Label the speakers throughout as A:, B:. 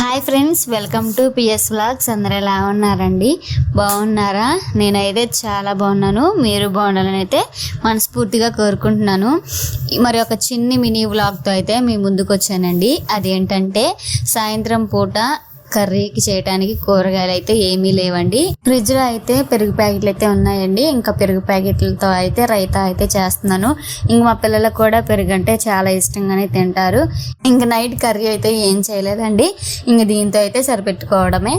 A: Hi friends welcome to PS vlogs. అందరు ఎలా ఉన్నారండి? బాగున్నారా? నేనైతే చాలా బాగున్నాను. మీరు బాగుండాలని అయితే మనస్ఫూర్తిగా కోరుకుంటున్నాను. మరి ఒక చిన్ని మినీ వ్లాగ్తో అయితే మీ ముందుకు వచ్చానండి అదేంటంటే సాయంత్రం పూట కర్రీకి చేయడానికి కూరగాయలు అయితే ఏమీ లేవండి. ఫ్రిడ్జ్లో అయితే పెరుగు ప్యాకెట్లు అయితే ఉన్నాయండి. ఇంకా పెరుగు ప్యాకెట్లతో అయితే రైతా అయితే చేస్తున్నాను. ఇంక మా పిల్లలకు కూడా పెరుగు అంటే చాలా ఇష్టంగానే తింటారు. ఇంక నైట్ కర్రీ అయితే ఏం చేయలేదండి. ఇంక దీంతో అయితే సరిపెట్టుకోవడమే.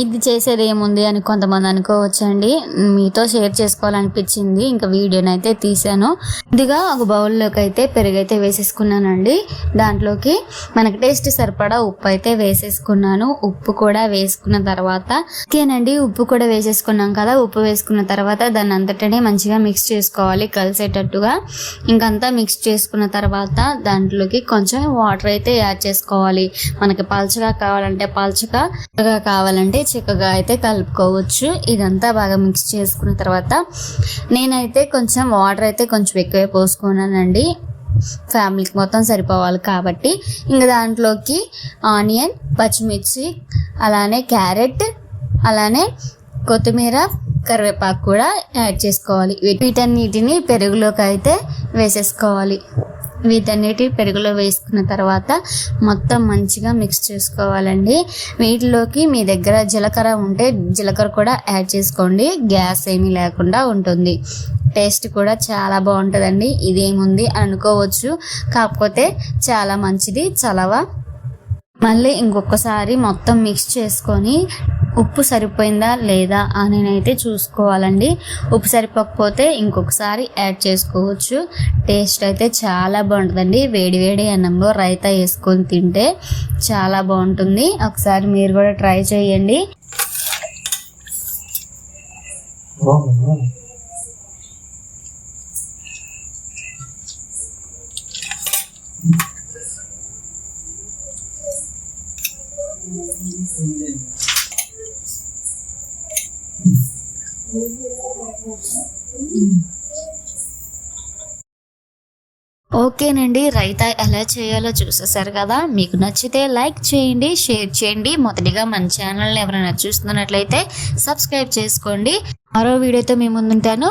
A: ఇది చేసేది ఏముంది అని కొంతమంది అనుకోవచ్చండి. మీతో షేర్ చేసుకోవాలనిపించింది. ఇంకా వీడియోని అయితే తీసాను ముందుగా ఒక బౌల్లోకి అయితే పెరుగు అయితే వేసేసుకున్నానండి. దాంట్లోకి మనకి టేస్ట్ సరిపడా ఉప్పు అయితే వేసేసుకున్నాను. ఉప్పు కూడా వేసుకున్న తర్వాత ఓకేనండి ఉప్పు కూడా వేసేసుకున్నాం కదా ఉప్పు వేసుకున్న తర్వాత దాన్ని అంతటనే మంచిగా మిక్స్ చేసుకోవాలి కలిసేటట్టుగా. ఇంకంతా మిక్స్ చేసుకున్న తర్వాత దాంట్లోకి కొంచెం వాటర్ అయితే యాడ్ చేసుకోవాలి. మనకి పల్చగా కావాలంటే పల్చగా కావాలంటే అంటే చిక్కగా అయితే కలుపుకోవచ్చు. ఇదంతా బాగా మిక్స్ చేసుకున్న తర్వాత నేనైతే కొంచెం వాటర్ అయితే కొంచెం ఎక్కువే పోసుకున్నానండి. ఫ్యామిలీకి మొత్తం సరిపోవాలి కాబట్టి. ఇంకా దాంట్లోకి ఆనియన్ పచ్చిమిర్చి అలానే క్యారెట్ అలానే కొత్తిమీర కరివేపాకు కూడా యాడ్ చేసుకోవాలి. వీటన్నిటిని పెరుగులోకి అయితే వేసేసుకోవాలి. వీటన్నిటి పెరుగులో వేసుకున్న తర్వాత మొత్తం మంచిగా మిక్స్ చేసుకోవాలండి. వీటిలోకి మీ దగ్గర జీలకర్ర ఉంటే జీలకర్ర కూడా యాడ్ చేసుకోండి. గ్యాస్ ఏమీ లేకుండా ఉంటుంది. టేస్ట్ కూడా చాలా బాగుంటుందండి. ఇదేముంది అని అనుకోవచ్చు. కాకపోతే చాలా మంచిది చలవ. మళ్ళీ ఇంకొకసారి మొత్తం మిక్స్ చేసుకొని ఉప్పు సరిపోయిందా లేదా అని అయితే చూసుకోవాలండి. ఉప్పు సరిపోకపోతే ఇంకొకసారి యాడ్ చేసుకోవచ్చు. టేస్ట్ అయితే చాలా బాగుంటుందండి. వేడి వేడి అన్నంలో రైతా వేసుకొని తింటే చాలా బాగుంటుంది. ఒకసారి మీరు కూడా ట్రై చేయండి. ఓకేనండి రైతా ఎలా చేయాలో చూసేసారు కదా? మీకు నచ్చితే లైక్ చేయండి షేర్ చేయండి. మొదటిగా మన ఛానల్ని ఎవరైనా చూస్తున్నట్లయితే సబ్స్క్రైబ్ చేసుకోండి. మరో వీడియోతో మీ ముందుంటాను.